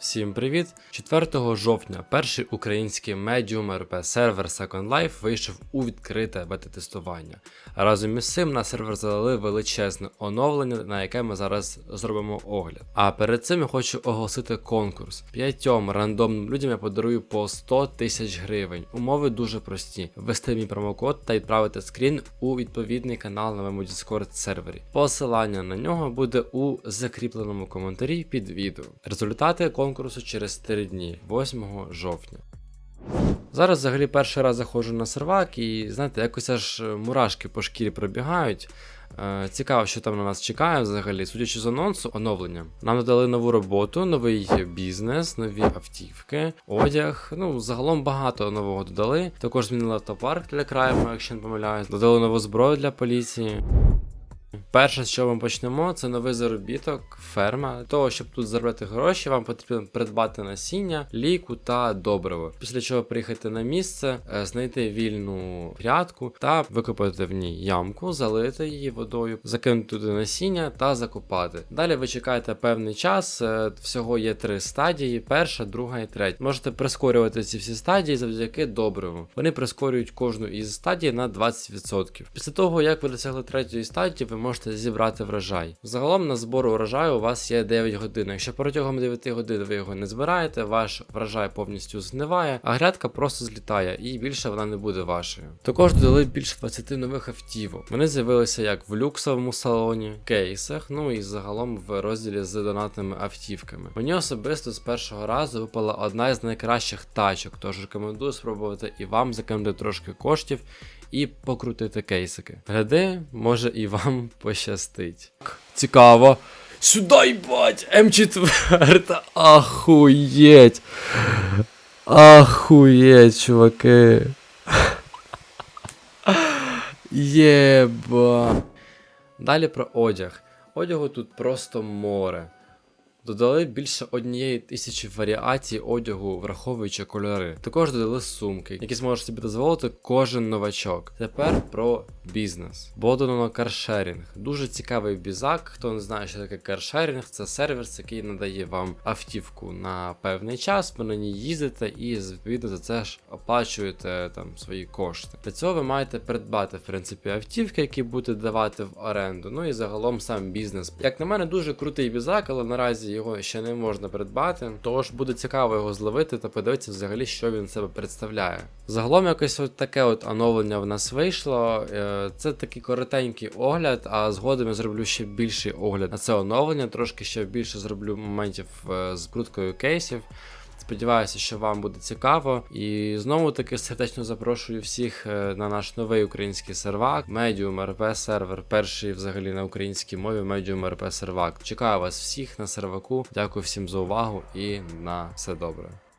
Всім привіт! 4 жовтня перший український Medium RP сервер Second Life вийшов у відкрите бета-тестування. Разом із цим на сервер залили величезне оновлення, на яке ми зараз зробимо огляд. А перед цим я хочу оголосити конкурс. П'ятьом рандомним людям я подарую по 100 тисяч гривень. Умови дуже прості: ввести мій промокод та відправити скрін у відповідний канал на моєму Discord сервері. Посилання на нього буде у закріпленому коментарі під відео. Результати конкурсу через 3 дні, 8 жовтня. Зараз взагалі перший раз заходжу на сервак і знаєте, якось аж е, мурашки по шкірі пробігають. Е, Цікаво, що там на нас чекає взагалі. Судячи з анонсу, оновлення. Нам додали нову роботу, новий бізнес, нові автівки, одяг. Ну, загалом багато нового додали. Також змінили автопарк для крайму, якщо не помиляюсь. Додали нову зброю для поліції. Перше, з чого ми почнемо, це новий заробіток, ферма. Для того, щоб тут заробити гроші, вам потрібно придбати насіння, ліку та добриво. Після чого приїхати на місце, е, знайти вільну грядку та викопати в ній ямку, залити її водою, закинути туди насіння та закопати. Далі ви чекаєте певний час. е, Всього є три стадії: перша, друга і третя. Можете прискорювати ці всі стадії завдяки добриву. Вони прискорюють кожну із стадій на 20%. Після того, як ви досягли третьої стадії, ви можете зібрати врожай. Загалом на збор урожаю у вас є 9 годин. Якщо протягом 9 годин ви його не збираєте, ваш врожай повністю зниває, а грядка просто злітає і більше вона не буде вашою. Також додали більше 20 нових автівок. Вони з'явилися як в люксовому салоні, кейсах, ну і загалом в розділі з донатними автівками. Мені особисто з першого разу випала одна із найкращих тачок, тож рекомендую спробувати і вам закинути трошки коштів і покрутити кейсики. Гляди, може і вам пощастить. Цікаво. Сюди, їбать! М4! Ахуєть! Ахуєть, чуваки. Єба. Далі про одяг. Одягу тут просто море. Додали більше однієї тисячі варіацій одягу, враховуючи кольори. Також додали сумки, які зможе собі дозволити кожен новачок. Тепер про бізнес. Було додано каршерінг. Дуже цікавий бізак. Хто не знає, що таке каршерінг, це сервіс, який надає вам автівку на певний час. Ви на ній їздите і відповідно за це ж оплачуєте там свої кошти. Для цього ви маєте придбати в принципі автівки, які будете давати в оренду. Ну і загалом сам бізнес. Як на мене, дуже крутий бізак, але наразі його ще не можна придбати. Тож буде цікаво його зловити та подивитися взагалі, що він себе представляє. Загалом якесь от таке от оновлення в нас вийшло. Е, Це такий коротенький огляд, а згодом я зроблю ще більший огляд на це оновлення. Трошки ще більше зроблю моментів е, з круткою кейсів. Сподіваюся, що вам буде цікаво. І знову таки сердечно запрошую всіх е, на наш новий український сервак, Medium RP сервер, перший взагалі на українській мові Medium RP сервак. Чекаю вас всіх на серваку. Дякую всім за увагу і на все добре.